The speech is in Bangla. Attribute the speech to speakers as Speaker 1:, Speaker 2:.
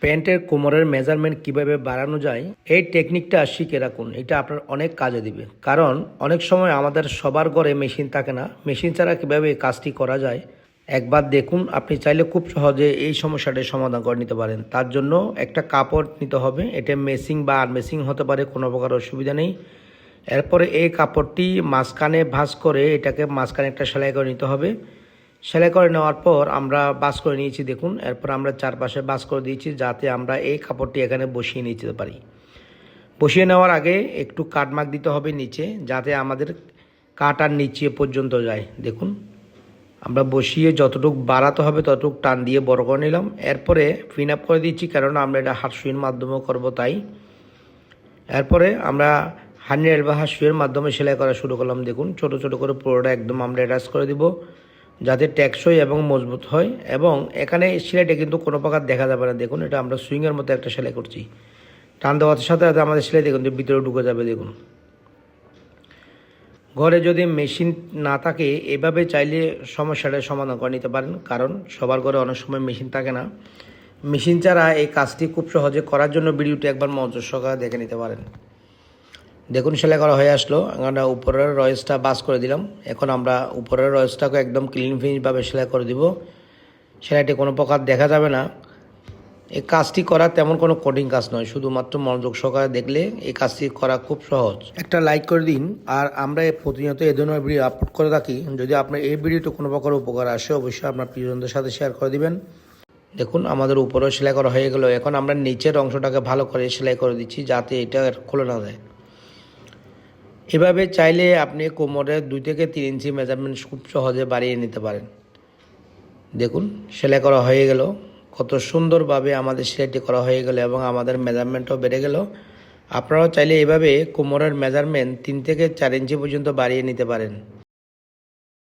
Speaker 1: প্যান্টের কোমরের মেজারমেন্ট কীভাবে বাড়ানো যায়, এই টেকনিকটা শিখে রাখুন। এটা আপনার অনেক কাজে দিবে। কারণ, অনেক সময় আমাদের সবার ঘরে মেশিন থাকে না। মেশিন ছাড়া কীভাবে কাজটি করা যায়, একবার দেখুন। আপনি চাইলে খুব সহজে এই সমস্যাটির সমাধান করে নিতে পারেন। তার জন্য একটা কাপড় নিতে হবে। এটা মেসিং বা আনমেসিং হতে পারে, কোনো প্রকার অসুবিধা নেই। এরপরে এই কাপড়টি মাঝখানে ভাঁজ করে এটাকে মাঝখানে একটা সেলাই করে নিতে হবে। সেলাই করে নেওয়ার পর আমরা বাস করে নিয়েছি, দেখুন। এরপর আমরা চারপাশে বাস করে দিয়েছি যাতে আমরা এই কাপড়টি এখানে বসিয়ে নিতে পারি। বসিয়ে নেওয়ার আগে একটু কাটমার্ক দিতে হবে নিচে, যাতে আমাদের কাট আর নিচে পর্যন্ত যায়। দেখুন, আমরা বসিয়ে যতটুকু বাড়াতে হবে ততটুকু টান দিয়ে বড় করে নিলাম। এরপরে ফিন আপ করে দিচ্ছি কারণ আমরা এটা হাত সুইয়ের মাধ্যমেও করব তাই। এরপরে আমরা হান্ড্রেড বা হাত সুইয়ের মাধ্যমে সেলাই করা শুরু করলাম, দেখুন। ছোট ছোট করে পুরোটা একদম আমরা অ্যাটাচ করে দিব। যাতে টেকসই এবং মজবুত হয়, এবং এখানে সেলাইটা কিন্তু কোনো প্রকার দেখা যাবে না। দেখুন, এটা আমরা সুইংয়ের মতো একটা সেলাই করছি। টান দেওয়ার সাথে সাথে আমাদের সেলাইটা কিন্তু ভিতরে ঢুকে যাবে, দেখুন। ঘরে যদি মেশিন না থাকে, এভাবে চাইলে সমস্যাটা সমাধান করে নিতে পারেন। কারণ সবার ঘরে অনেক সময় মেশিন থাকে না। মেশিন ছাড়া এই কাজটি খুব সহজে করার জন্য ভিডিওটি একবার মনোযোগ সহকারে দেখে নিতে পারেন। দেখুন, সেলাই করা হয়ে আসলো। আমরা উপরের রয়েসটা বাস করে দিলাম। এখন আমরা উপরের রয়েসটাকে একদম ক্লিন ফিনিশভাবে সেলাই করে দিব। সেলাইটি কোনো প্রকার দেখা যাবে না। এই কাজটি করা তেমন কোনো কঠিন কাজ নয়, শুধুমাত্র মনোযোগ সহকারে দেখলে এই কাজটি করা খুব সহজ। একটা লাইক করে দিন, আর আমরা প্রতিনিয়ত এই ধরনের ভিডিও আপলোড করে থাকি। যদি আপনার এই ভিডিওটি কোনো প্রকার উপকার আসে, অবশ্যই আপনার প্রিয়জনদের সাথে শেয়ার করে দিবেন। দেখুন, আমাদের উপরেও সেলাই করা হয়ে গেল। এখন আমরা নিচের অংশটাকে ভালো করে সেলাই করে দিচ্ছি, যাতে এটা খুলে না যায়। এভাবে চাইলে আপনি কোমরে দুই থেকে তিন ইঞ্চি মেজারমেন্ট খুব সহজে বাড়িয়ে নিতে পারেন। দেখুন, সেলাই করা হয়ে গেল। কত সুন্দরভাবে আমাদের সেলাইটি করা হয়ে গেল এবং আমাদের মেজারমেন্টও বেড়ে গেল। আপনারাও চাইলে এভাবে কোমরের মেজারমেন্ট তিন থেকে চার ইঞ্চি পর্যন্ত বাড়িয়ে নিতে পারেন।